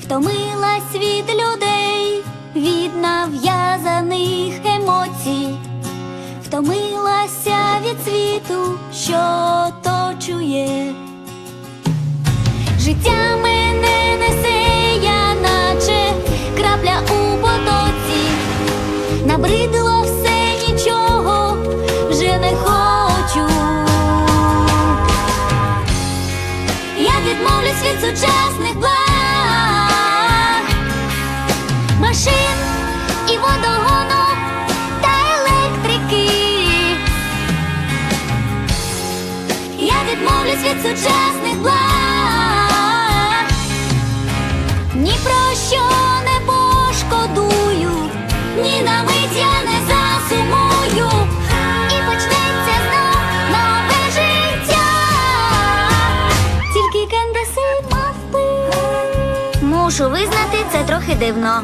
Втомилась від людей, від нав'язаних емоцій, втомилася від світу, що оточує. Життя мене несе, я наче крапля у потоці, набридло відмовлюсь від сучасних благ машин і водогону та електрики. Я відмовлюсь від сучасних благ. Мушу визнати, це трохи дивно.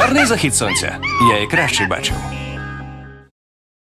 Гарний захід сонця. Я і краще бачив.